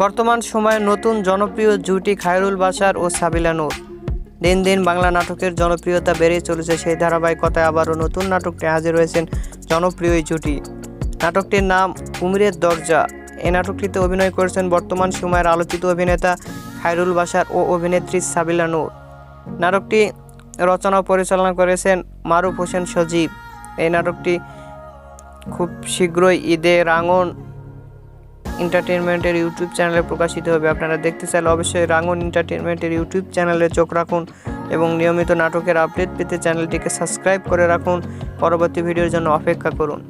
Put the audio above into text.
বর্তমান সময়ে নতুন জনপ্রিয় জুটি খায়রুল বাশার ও সাবিলা নূর। দিন দিন বাংলা নাটকের জনপ্রিয়তা বেড়েই চলেছে সেই ধারাবাহিকতায় আবারও নতুন নাটকটি হাজির হয়েছেন জনপ্রিয় এই জুটি। নাটকটির নাম কুমিরের দরজা। এই নাটকটিতে অভিনয় করেছেন বর্তমান সময়ের আলোচিত অভিনেতা খায়রুল বাশার ও অভিনেত্রী সাবিলা নূর। নাটকটি রচনা পরিচালনা করেছেন মারুফ হোসেন সজীব। এই নাটকটি খুব শীঘ্রই ঈদে রাঙন এন্টারটেনমেন্টের ইউটিউব চ্যানেলে প্রকাশিত হবে। আপনারা দেখতে চাইলে অবশ্যই রাঙন এন্টারটেনমেন্টের ইউটিউব চ্যানেলে চোখ রাখুন এবং নিয়মিত নাটকের আপডেট পেতে চ্যানেলটিকে সাবস্ক্রাইব করে রাখুন। পরবর্তী ভিডিওর জন্য অপেক্ষা করুন।